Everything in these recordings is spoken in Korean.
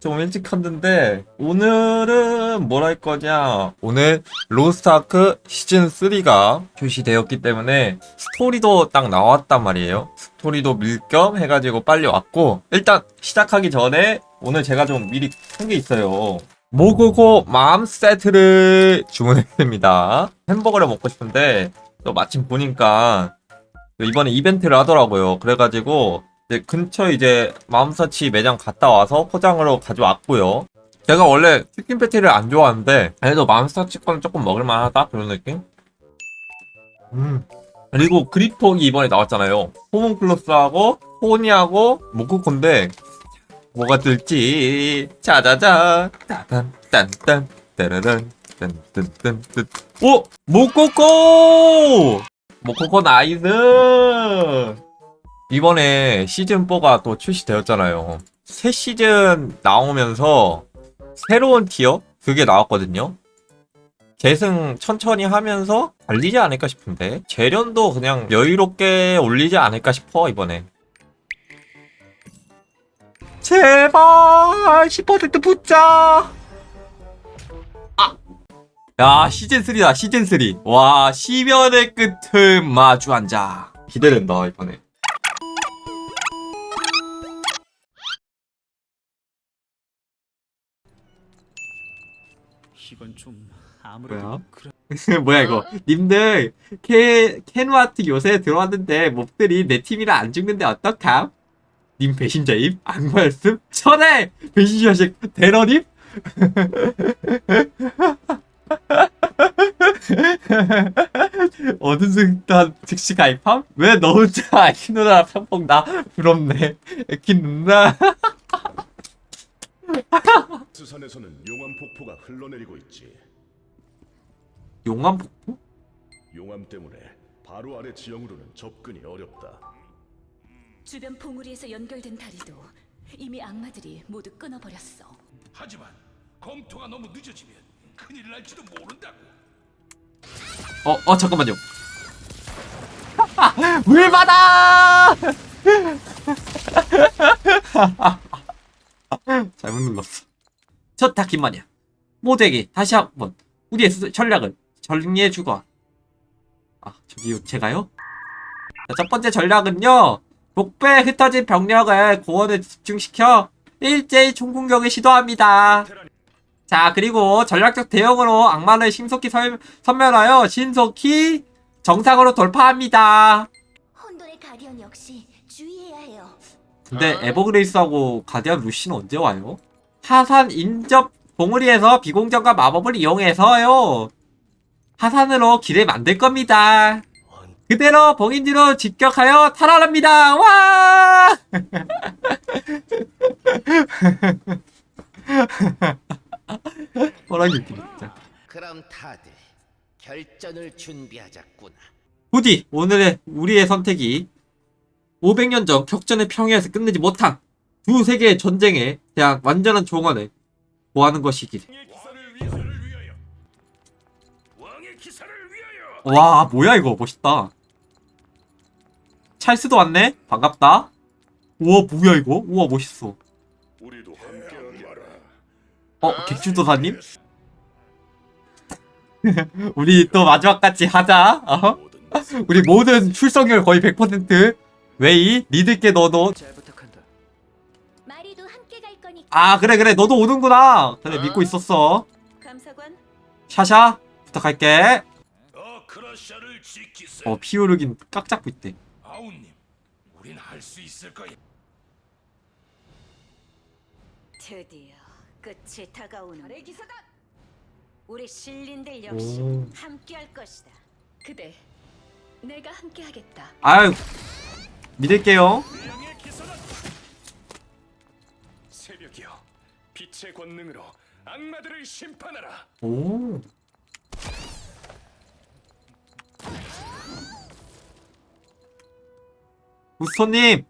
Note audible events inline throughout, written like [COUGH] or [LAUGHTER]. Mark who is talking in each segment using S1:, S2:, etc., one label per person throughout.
S1: 좀 일찍 했는데 오늘은 뭘 할 거냐? 오늘 로스트아크 시즌3가 출시되었기 때문에 스토리도 딱 나왔단 말이에요. 스토리도 밀 겸 해가지고 빨리 왔고 일단 시작하기 전에 오늘 제가 좀 미리 한게 있어요. 모고고 맘 세트를 주문했습니다. 햄버거를 먹고 싶은데 또 마침 보니까 이번에 이벤트를 하더라고요. 그래가지고 이제 근처 이제 마음서치 매장 갔다 와서 포장으로 가져왔고요. 제가 원래 치킨 패티를 안 좋아하는데 그래도 마음서치 거는 조금 먹을만하다 그런 느낌? 음. 그리고 그리톡이 이번에 나왔잖아요. 호문클로스하고 호니하고 모코콘데 뭐가 뜰지 짜자자 따단 딴딴 따라란 딴딴딴딴 오 모코코 모코코 나이스 이번에 시즌4가 또 출시되었잖아요. 새 시즌 나오면서 새로운 티어? 그게 나왔거든요. 계승 천천히 하면서 달리지 않을까 싶은데 재련도 그냥 여유롭게 올리지 않을까 싶어 이번에 제발 10% 붙자 아! 야 시즌3다 시즌3 와 시면의 끝을 마주한 자 기대된다 이번에
S2: 이건 좀 아무래도
S1: 뭐야?
S2: 그래. [LAUGHS]
S1: 뭐야 이거 님들 캐, 캐누아트 요새 들어왔는데 몹들이 내 팀이라 안 죽는데 어떡함? 님 배신자임? 악마였음? 천해! 배신자식 대러님? [LAUGHS] 어느 순간 즉시 가입함? 왜 너 혼자 아키 누나 편폭 나 부럽네 아키 누나 [LAUGHS]
S3: 수산에서는 용암 폭포가 흘러내리고 있지.
S1: 용암 폭포?
S3: 용암 때문에 바로 아래 지형으로는 접근이 어렵다.
S4: 주변 봉우리에서 연결된 다리도 이미 악마들이 모두 끊어버렸어.
S5: 하지만 검토가 너무 늦어지면 큰일 날지도 모른다고.
S1: 어, 어, 잠깐만요. [LAUGHS] 물 받아! [LAUGHS] 잘못 눌렀어. 좋다, 김마냐. 모두에게 다시 한번 우리의 수- 전략을 정리해주고. 아, 저기요, 제가요? 자, 첫 번째 전략은요, 목배에 흩어진 병력을 고원에 집중시켜 일제히 총공격을 시도합니다. 자, 그리고 전략적 대응으로 악마를 신속히 설, 선멸하여 신속히 정상으로 돌파합니다.
S4: 혼돈의 가디언 역시 주의해야 해요.
S1: 근데 에버그레이스하고 가디언 루시는 언제 와요? 하산 인접 봉우리에서 비공정과 마법을 이용해서요. 하산으로 길을 만들 겁니다. 그대로 봉인지로 직격하여 탈환합니다. 와! [LAUGHS] 호랑이 웃기네 진짜.
S6: 그럼 다들 결전을 준비하자꾸나.
S1: 부디 오늘의 우리의 선택이 500년 전 격전의 평야에서 끝내지 못한 두 세계의 전쟁에 대한 완전한 종언을 보하는 것이길. 와 뭐야 이거 멋있다. 찰스도 왔네. 반갑다. 우와 뭐야 이거? 우와 멋있어. 어 객주도사님? [LAUGHS] 우리 또 마지막같이 하자. 어? 우리 모든 출석률 거의 100%. 웨이.
S2: 잘부
S1: 아 그래 그래 너도 오는구나. 그래 믿고 있었어.
S4: 감사관.
S1: 샤샤 부탁할게.
S5: 어 크러셔를 지키세.
S1: 어 피오르긴 깍 잡고 있대.
S5: 아우님, 우린 할 수 있을 거야.
S4: 드디어 끝이 다가오는. 기사단. 우리 신린들 역시
S1: 오.
S4: 함께할 것이다. 그대, 내가 함께하겠다.
S1: 아유 믿을게요.
S5: 빛의 권능으로 악마들을 심판하라.
S1: 오. 우스토님,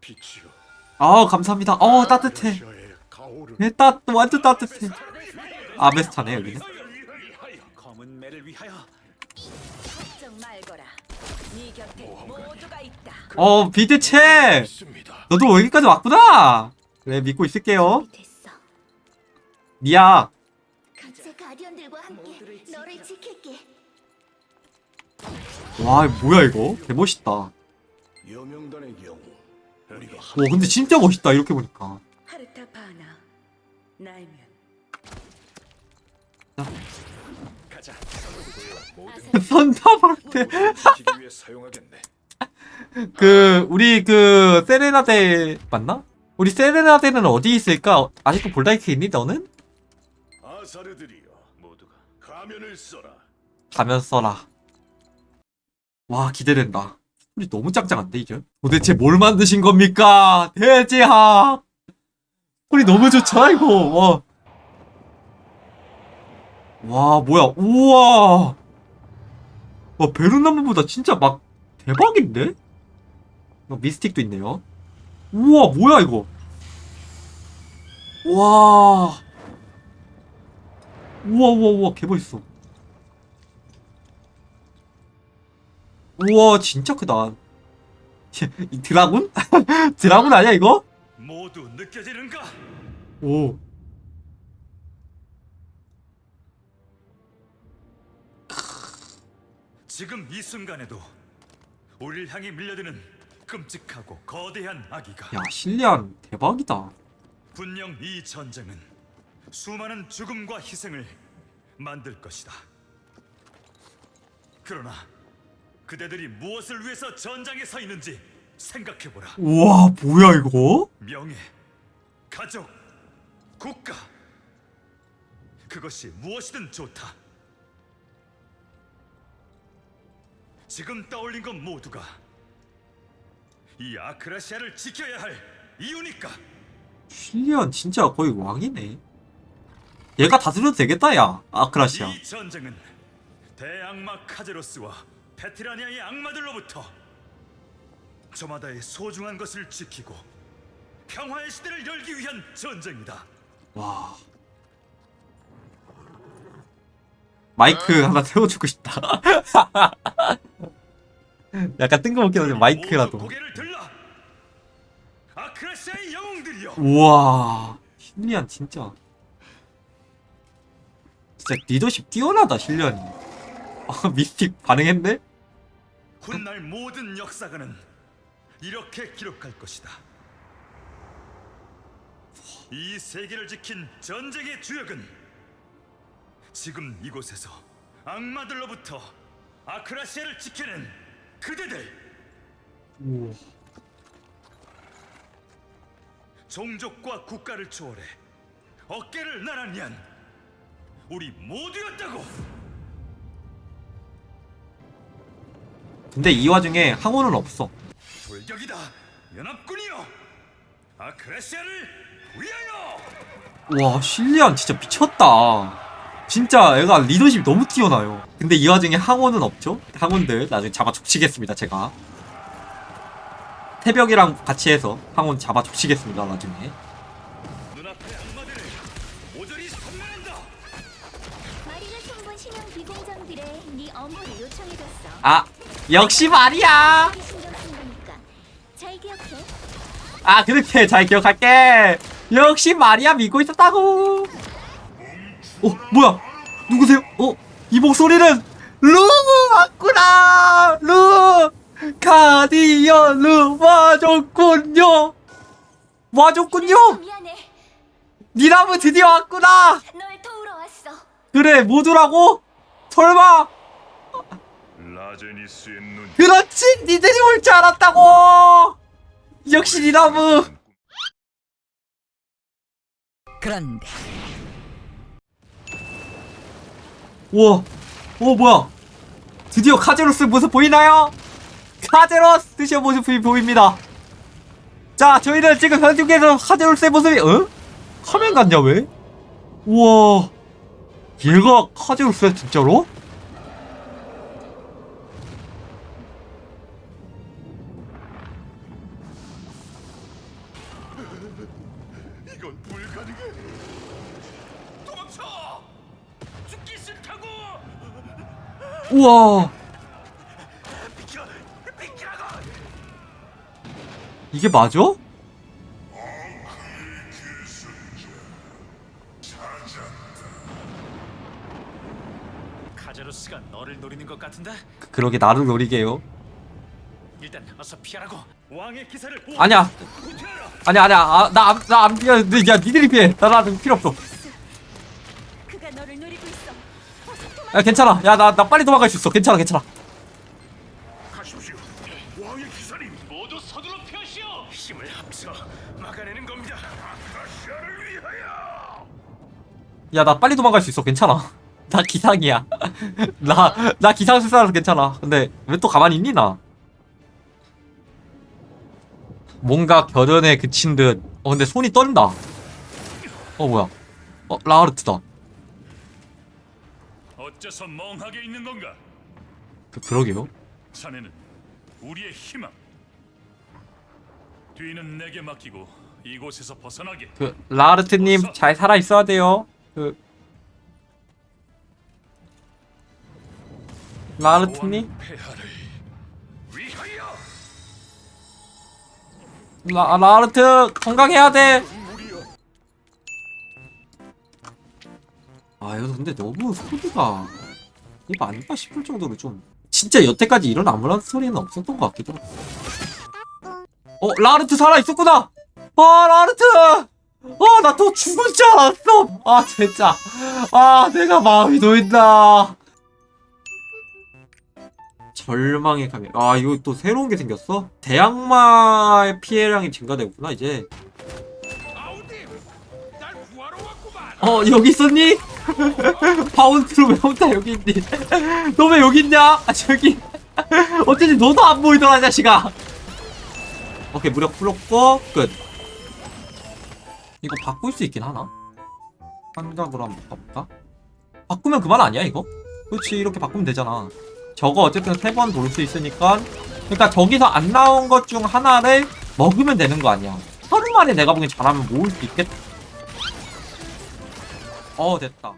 S3: 빛이여.
S1: 아 감사합니다. 어 따뜻해.
S3: 러시아의 가오를
S1: 네, 따 완전 따뜻해. 아베스타네 여기는.
S2: 검은 매를 위하여.
S4: 걱정 말거라. 네 곁에 모두가 있다.
S1: 어 비드체.
S3: 있습니다.
S1: 너도 여기까지 왔구나. 네 믿고 있을게요
S4: 됐어.
S1: 미야
S4: 제 가디언들과 함께 너를 지킬게.
S1: 와 뭐야 이거 개멋있다
S3: 여명단의 경우 우리가
S1: 와 근데 진짜 멋있다 이렇게 보니까
S4: 하르타 바나. 나이면.
S3: 가자.
S1: 선타볼테
S3: 지키기 위해 사용하겠네. [LAUGHS]
S1: 그 우리 그 세레나 데 맞나? 우리 세레나데는 어디 있을까? 아직도 볼다이크 있니 너는?
S3: 아사르들이여
S5: 모두가
S3: 가면을 써라.
S1: 가면 써라 와 기대된다 소리 너무 짱짱한데 이제 도대체 뭘 만드신 겁니까 대제학 소리 너무 좋잖아 이거 와. 와 뭐야 우와 와 베르나무보다 진짜 막 대박인데? 어, 미스틱도 있네요 우와 뭐야 이거 와 우와 우와 우와 개멋있어 우와 진짜 크다 [LAUGHS] 이 드라군? [LAUGHS] 드라군 아니야 이거?
S5: 모두 느껴지는가?
S1: 오
S5: 지금 이 순간에도 우리를 향해 밀려드는 끔찍하고 거대한 아기가
S1: 야 실리안 대박이다
S5: 분명 이 전쟁은 수많은 죽음과 희생을 만들 것이다. 그러나 그대들이 무엇을 위해서 전장에 서 있는지 생각해보라.
S1: 우와 뭐야 이거?
S5: 명예, 가족, 국가. 그것이 무엇이든 좋다. 지금 떠올린 것 모두가 이 아크라시아를 지켜야 할 이유니까.
S1: 실리안 진짜 거의 왕이네 얘가 다스려도 되겠다 야 아크라시아
S5: 이 전쟁은 대악마 카제로스와 페트라니아의 악마들로부터 저마다의 소중한 것을 지키고 평화의 시대를 열기 위한 전쟁이다.
S1: 와 마이크 하나 세워주고 싶다 [LAUGHS] 약간 뜬금없긴 한데 마이크라도
S5: 고개를. 아크라시아의 영웅들이여.
S1: 우와 실리안 진짜 진짜 리더십 뛰어나다 실리안이 아 미스틱 반응했네?
S5: 훗날 모든 역사가는 이렇게 기록할 것이다. 이 세계를 지킨 전쟁의 주역은 지금 이곳에서 악마들로부터 아크라시아를 지키는 그대들
S1: 우와
S5: 종족과 국가를 초월해 어깨를 나란히 한 우리 모두였다고.
S1: 근데 이 와중에 항우는 없어.
S5: 돌격이다 연합군이여. 아크라시아를 위하여
S1: 와 실리안 진짜 미쳤다. 진짜 애가 리더십이 너무 뛰어나요. 근데 이 와중에 항원은 없죠? 항원들 나중에 잡아 족치겠습니다 제가 태벽이랑 같이 해서 항원 잡아 족치겠습니다 나중에.
S4: 네.
S1: 아 역시 말이야. 아 그렇게 잘 기억할게. 역시 마리아 믿고 있었다고. 어 뭐야? 누구세요? 어 이 목소리는 루 맞구나! 루 가디언 루 와줬군요. 와줬군요.
S4: 미안해.
S1: 니라브 드디어 왔구나.
S4: 널 도우러 왔어.
S1: 그래 모두라고? 설마.
S5: 라제니스의 눈.
S1: 그렇지? 니들이 올 줄 알았다고. 역시 니라브
S7: 그런데.
S1: 우와, 오 뭐야? 드디어 카제로스 모습 보이나요? 카제로스 드디어 모습이 보입니다. 자, 저희는 지금 현중에서 카제로스의 모습이, 어? 화면 같냐 왜? 우와, 얘가 카제로스야 진짜로?
S3: 이건 불가능해.
S5: 도망쳐 죽기 싫다고
S1: 우와, 이게 맞아?
S2: 카자로스가 너를 노리는 것 같은데?
S1: 그, 그러게 나를 노리게요.
S2: 일단 어서 피하라고.
S5: 왕의 기사를 보호.
S1: 아니야. 아니야 아니야 아, 나나안 피해. 야 니들이 피해. 나나는 필요 없어.
S4: 그가 너를 노리고 있어.
S1: 야 괜찮아. 야 나 나 빨리 도망갈 수 있어. 괜찮아 괜찮아. 야 나 빨리 도망갈 수 있어. 괜찮아. [LAUGHS] 나 기상이야. [LAUGHS] 나 나 기상술사라서 괜찮아. 근데 왜 또 가만히 있니 나? 뭔가 결연에 그친 듯. 어 근데 손이 떨린다. 어 뭐야. 어 라하르트다.
S5: 어째서 멍하게 있는 건가?
S1: 그, 그러게요.
S5: 자네는 우리의 희망. 뒤는 내게 맡기고 이곳에서 벗어나게.
S1: 그 라하르트님 잘 살아 있어야 돼요 그
S3: 위하여.
S1: 라, 라하르트 건강해야 돼 아, 이거 근데 너무 소리가 이거 아닐까 싶을 정도로 좀 진짜 여태까지 이런 아무런 소리는 없었던 것 같기도 하고. 어, 라르트 살아 있었구나. 아, 라르트. 어, 나 또 죽을 줄 알았어. 아, 진짜. 아, 내가 마음이 놓인다. 절망의 카메라. 아, 이거 또 새로운 게 생겼어? 대양마의 피해량이 증가되구나, 이제. 어, 여기 있었니? [LAUGHS] 파운트로 왜 혼자 여기 있니? [LAUGHS] 너 왜 여기 있냐? 아, 저기. [LAUGHS] 어쩐지 너도 안 보이더라, 자식아. 오케이, 무력 풀었고, 끝. 이거 바꿀 수 있긴 하나? 환각으로 한번 바꿔볼까? 바꾸면 그만 아니야, 이거? 그렇지, 이렇게 바꾸면 되잖아. 저거 어쨌든 세 번 돌 수 있으니까. 그러니까 저기서 안 나온 것 중 하나를 먹으면 되는 거 아니야. 하루 만에 내가 보기엔 잘하면 모을 수 있겠다. 어, 됐다.